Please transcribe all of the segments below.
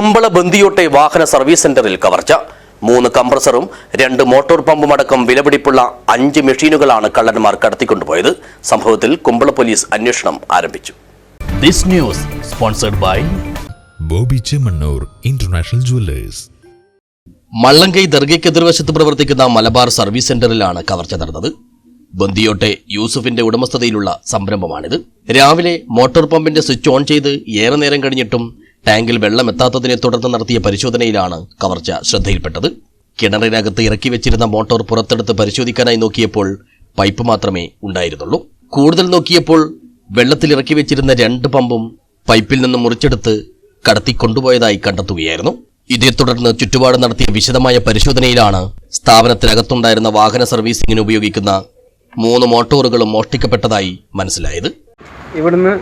കുമ്പള ബന്ദിയോട്ടെ വാഹന സർവീസ് സെന്ററിൽ കവർച്ച. മൂന്ന് കംപ്രസറും രണ്ട് മോട്ടോർ പമ്പും അടക്കം വിലപിടിപ്പുള്ള അഞ്ച് മെഷീനുകളാണ് കള്ളന്മാർ കടത്തിക്കൊണ്ടുപോയത്. സംഭവത്തിൽ കുമ്പള പോലീസ് അന്വേഷണം ആരംഭിച്ചു. This news sponsored by Bobby Chemmanur international jewellers. Mallankai ദർഗയ്ക്ക് എതിർവശത്ത് പ്രവർത്തിക്കുന്ന മലബാർ സർവീസ് സെന്ററിലാണ് കവർച്ച നടന്നത്. ബന്ദിയോട്ടെ യൂസുഫിന്റെ ഉടമസ്ഥതയിലുള്ള സംരംഭമാണിത്. രാവിലെ മോട്ടോർ പമ്പിന്റെ സ്വിച്ച് ഓൺ ചെയ്ത് ഏറെ നേരം കഴിഞ്ഞിട്ടും ടാങ്കിൽ വെള്ളം എത്താത്തതിനെ തുടർന്ന് നടത്തിയ പരിശോധനയിലാണ് കവർച്ച ശ്രദ്ധയിൽപ്പെട്ടത്. കിണറിനകത്ത് ഇറക്കി വെച്ചിരുന്ന മോട്ടോർ പുറത്തെടുത്ത് പരിശോധിക്കാനായി നോക്കിയപ്പോൾ പൈപ്പ് മാത്രമേ ഉണ്ടായിരുന്നുള്ളൂ. കൂടുതൽ നോക്കിയപ്പോൾ വെള്ളത്തിൽ ഇറക്കി വെച്ചിരുന്ന രണ്ട് പമ്പും പൈപ്പിൽ നിന്ന് മുറിച്ചെടുത്ത് കടത്തി കൊണ്ടുപോയതായി കണ്ടെത്തുകയായിരുന്നു. ഇതേ തുടർന്ന് ചുറ്റുപാട് നടത്തിയ വിശദമായ പരിശോധനയിലാണ് സ്ഥാപനത്തിനകത്തുണ്ടായിരുന്ന വാഹന സർവീസിംഗിന് ഉപയോഗിക്കുന്ന മൂന്ന് മോട്ടോറുകളും മോഷ്ടിക്കപ്പെട്ടതായി മനസ്സിലായത്. ഇവിടുന്ന്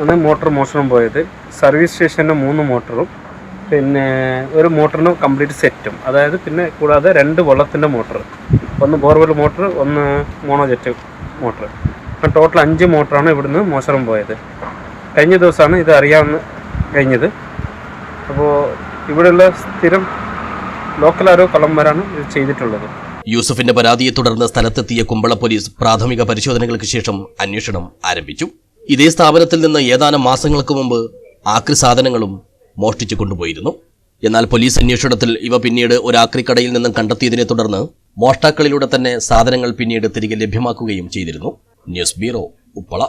ആണ് മോട്ടോർ മോഷണം പോയത്. സർവീസ് സ്റ്റേഷന്റെ മൂന്ന് മോട്ടറും പിന്നെ ഒരു മോട്ടറിന് കംപ്ലീറ്റ് സെറ്റും അതായത് പിന്നെ കൂടാതെ രണ്ട് വെള്ളത്തിന്റെ മോട്ടർ ഒന്ന് ബോർവെൽ മോട്ടർ ഒന്ന് മോണോജെറ്റ് മോട്ടർ അപ്പം ടോട്ടൽ അഞ്ച് മോട്ടറാണ് ഇവിടുന്ന് മോഷണം പോയത്. കഴിഞ്ഞ ദിവസമാണ് ഇത് അറിയാൻ കഴിഞ്ഞത്. അപ്പോൾ ഇവിടെയുള്ള സ്ഥിരം ലോക്കൽ ആരോ കള്ളന്മാരാണ് ഇത് ചെയ്തിട്ടുള്ളത്. യൂസഫിന്റെ പരാതിയെ തുടർന്ന് സ്ഥലത്തെത്തിയ കുമ്പള പോലീസ് പ്രാഥമിക പരിശോധനകൾക്ക് ശേഷം അന്വേഷണം ആരംഭിച്ചു. ഇതേ സ്ഥാപനത്തിൽ നിന്ന് ഏതാനും മാസങ്ങൾക്ക് മുമ്പ് ആക്രി സാധനങ്ങളും മോഷ്ടിച്ചു കൊണ്ടുപോയിരുന്നു. എന്നാൽ പോലീസ് അന്വേഷണത്തിൽ ഇവ പിന്നീട് ഒരു ആക്രിക്കടയിൽ നിന്നും കണ്ടെത്തിയതിനെ തുടർന്ന് മോഷ്ടാക്കളിലൂടെ തന്നെ സാധനങ്ങൾ പിന്നീട് തിരികെ ലഭ്യമാക്കുകയും ചെയ്തിരുന്നു. News bureau Uppala.